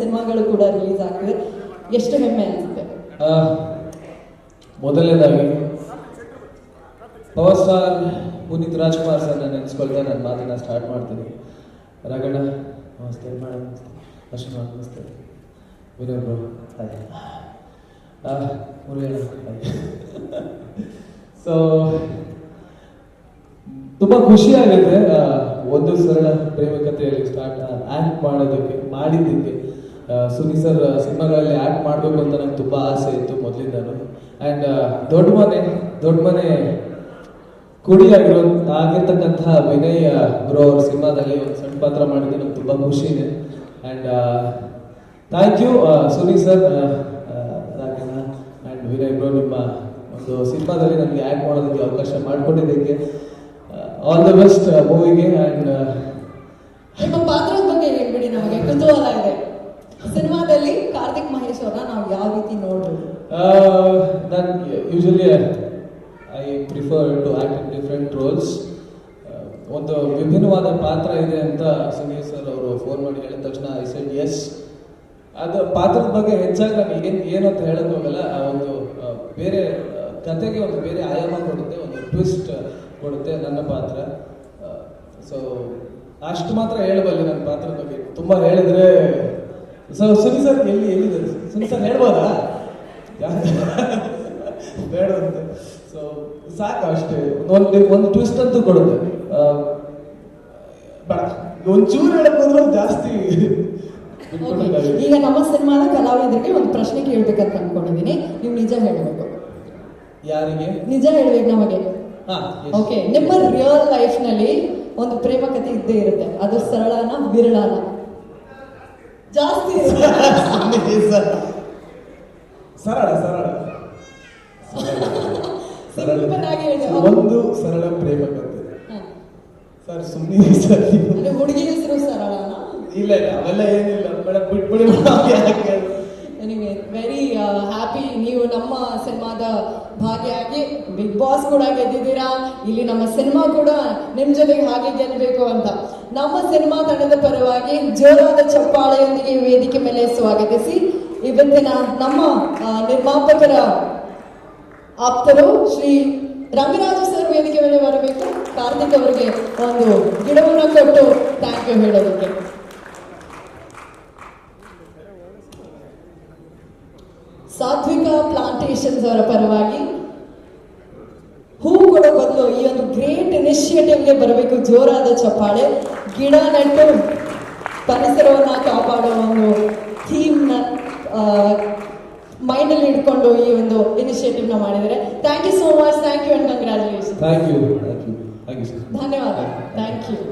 ಸಿನಿಮಾಗಳು ಕೂಡ ರಿಲೀಸ್ ಆಗ್ತದೆ. ಎಷ್ಟು ಹೆಮ್ಮೆ ಅನಿಸುತ್ತೆ? ಮೊದಲನೇದಾಗಿ, power star Puneeth Rajkumar sir ನೆನೆಸ್ಕೊಳ್ತಾ ನನ್ನ ಮಾತನ್ನ ಸ್ಟಾರ್ಟ್ ಮಾಡ್ತೀನಿ. ರಗಣ ನಮಸ್ತೆ ಮೇಡಮ್ ಅಶ್ವಿನ್ ನಮಸ್ತೆ. ವಿನಯ್ ಬ್ರೋ ಸೊ ತುಂಬ ಖುಷಿ ಆಗುತ್ತೆ ಒಂದು ಸರಳ ಪ್ರೇಮ ಕಥೆಯಲ್ಲಿ ಸ್ಟಾರ್ಟ್ ಆ್ಯಕ್ಟ್ ಮಾಡೋದಕ್ಕೆ, ಮಾಡಿದ್ದಕ್ಕೆ. ಸುನಿ ಸರ್ ಸಿನಿಮಾಗಳಲ್ಲಿ ಆ್ಯಕ್ಟ್ ಮಾಡಬೇಕು ಅಂತ ನಂಗೆ ತುಂಬ ಆಸೆ ಇತ್ತು ಮೊದಲಿಂದನು. ಆ್ಯಂಡ್ ದೊಡ್ಡ ಮನೆ ದೊಡ್ಡ ಮನೆ ಕುಡಿಯಾಗಿರೋ ಆಗಿರ್ತಕ್ಕಂತಹ ವಿನಯ್ ಬ್ರೋ ಅವ್ರ ಸಿನಿಮಾದಲ್ಲಿ ಒಂದು ಸಣ್ಣ ಪಾತ್ರ ಮಾಡಿದ್ದು ನಂಗೆ ತುಂಬ ಖುಷಿ ಇದೆ and thank you Suni sir Raghanna and Vinay bro ನಿಮ್ಮ ಒಂದು ಸಿನಿಮಾದಲ್ಲಿ ನನಗೆ ಆ್ಯಕ್ಟ್ ಮಾಡೋದಕ್ಕೆ ಅವಕಾಶ ಮಾಡಿಕೊಟ್ಟಿದ್ದಕ್ಕೆ ಆಲ್ ದ ಬೆಸ್ಟ್ ಮೂವಿಗೆ ಆ್ಯಂಡ್ ನಿಮ್ಮ ಪಾತ್ರದ ಬಗ್ಗೆ ಹೇಳ್ಬಿಡಿ ನಮಗೆ ಕುತೂಹಲ ಇದೆ ಸಿನಿಮಾದಲ್ಲಿ ಕಾರ್ತಿಕ್ ಮಹೇಶ್ ಅವರನ್ನ ನಾವು ಯಾವ ರೀತಿ ನೋಡ್ಬೋದು? ನಾನು usually I prefer to act in different roles ಒಂದು ವಿಭಿನ್ನವಾದ ಪಾತ್ರ ಇದೆ ಅಂತ ಸುನೀಲ್ ಸರ್ ಅವರು ಫೋನ್ ಮಾಡಿ ಹೇಳಿದ ತಕ್ಷಣ ಐ ಸೆಡ್ ಎಸ್ ಅದು ಪಾತ್ರದ ಬಗ್ಗೆ ಹೆಚ್ಚಾಗಿ ನಾನು ಏನು ಏನು ಅಂತ ಹೇಳಕ್ ಹೋಗಲ್ಲ. ಆ ಒಂದು ಬೇರೆ ಕತೆಗೆ ಒಂದು ಬೇರೆ ಆಯಾಮ ಕೊಡುತ್ತೆ, ಒಂದು ಟ್ವಿಸ್ಟ್ ಕೊಡುತ್ತೆ ನನ್ನ ಪಾತ್ರ. ಸೊ ಅಷ್ಟು ಮಾತ್ರ ಹೇಳಬಲ್ಲೆ ನನ್ನ ಪಾತ್ರದ ಬಗ್ಗೆ. ತುಂಬ ಹೇಳಿದ್ರೆ ಸೊ ಸುನಿ ಸರ್ ಎಲ್ಲಿ ಎಲ್ಲಿದ್ದಾರೆ? ಸುನಿ ಸರ್ ಹೇಳ್ಬೋದಾ? ಬೇಡ ಅಂತೆ. ಸೊ ಸಾಕು ಅಷ್ಟೇ. ಒಂದು ಒಂದು ಟ್ವಿಸ್ಟ್ ಅಂತೂ ಕೊಡುತ್ತೆ. ಬೇಡ. ಒಂಚೂರು ಹೇಳಕ್ ಹೋದ್ರೆ ಜಾಸ್ತಿ. ಈಗ ನಮ್ಮ ಸಿನಿಮಾದ ಕಲಾವಿದರಿಗೆ ಒಂದು ಪ್ರಶ್ನೆ ಕೇಳ್ಬೇಕಂತ ಅನ್ಕೊಂಡಿದ್ದೀನಿ ನೀವು ನಿಜ ಹೇಳಬೇಕು. ಯಾರಿಗೆ? ನಿಜ ಹೇಳ್ಬೇಕು ನಮಗೆ. ಹಾ ಓಕೆ ನಿಮ್ಮ ರಿಯಲ್ ಲೈಫ್ನಲ್ಲಿ ಒಂದು ಪ್ರೇಮ ಕಥೆ ಇದ್ದೇ ಇರುತ್ತೆ. ಅದು ಸರಳನ ವಿರಳನ. ಜಾಸ್ತಿ. ಸರಳ ಸರಳ. ಸರಳ. ಒಂದು ಸರಳ ಪ್ರೇಮ ಕಥೆ. ಸರ್ ಸುಮ್ಮನೆ ಸರ್. ಹುಡುಗಿ ಹೆಸರು ಸರಳ ಇಲ್ಲ ಇಲ್ಲ ಅವೆಲ್ಲ ಏನಿಲ್ಲ. ಬಿಟ್ಬಿಡಿ ಯಾಕೆ ಹ್ಯಾಪಿ ನೀವು ನಮ್ಮ ಸಿನಿಮಾದ ಭಾಗಿಯಾಗಿ ಬಿಗ್ ಬಾಸ್ ಕೂಡ ಗೆದ್ದಿದ್ದೀರಾ? ಇಲ್ಲಿ ನಮ್ಮ ಸಿನಿಮಾ ಕೂಡ ನಿಮ್ ಜೊತೆಗೆ ಹಾಗೆ ಗೆಲ್ಲಬೇಕು ಅಂತ. ನಮ್ಮ ಸಿನಿಮಾ ತಂಡದ ಪರವಾಗಿ ಜೋರಾದ ಚಪ್ಪಾಳೆಯೊಂದಿಗೆ ವೇದಿಕೆ ಮೇಲೆ ಸ್ವಾಗತಿಸಿ. ಇವತ್ತಿನ ನಮ್ಮ ನಿರ್ಮಾಪಕರ ಆಪ್ತರು ಶ್ರೀ ರಂಗರಾಜು ಸರ್ ವೇದಿಕೆ ಮೇಲೆ ಬರಬೇಕು. ಕಾರ್ತಿಕ್ ಅವರಿಗೆ ಒಂದು ಗಿಡವನ್ನು ಕೊಟ್ಟು ಥ್ಯಾಂಕ್ ಯು ಹೇಳೋದಕ್ಕೆ. ಸಾತ್ವಿಕ ಪ್ಲಾಂಟೇಶನ್ಸ್ ಅವರ ಪರವಾಗಿ ಹೂಗಳು ಬದಲು ಈ ಒಂದು ಗ್ರೇಟ್ ಇನಿಷಿಯೇಟಿವ್ಗೆ ಬರಬೇಕು. ಜೋರಾದ ಚಪ್ಪಾಳೆ ಗಿಡ ನೆಟ್ಟು ಪರಿಸರವನ್ನ ಕಾಪಾಡೋ ಒಂದು ಥೀಮ್ನ ಮೈಂಡಲ್ಲಿ ಇಟ್ಕೊಂಡು ಈ ಒಂದು ಇನಿಷಿಯೇಟಿವ್ನ ಮಾಡಿದರೆ thank you so much thank you and congratulation thank you thank ಧನ್ಯವಾದ. Thank you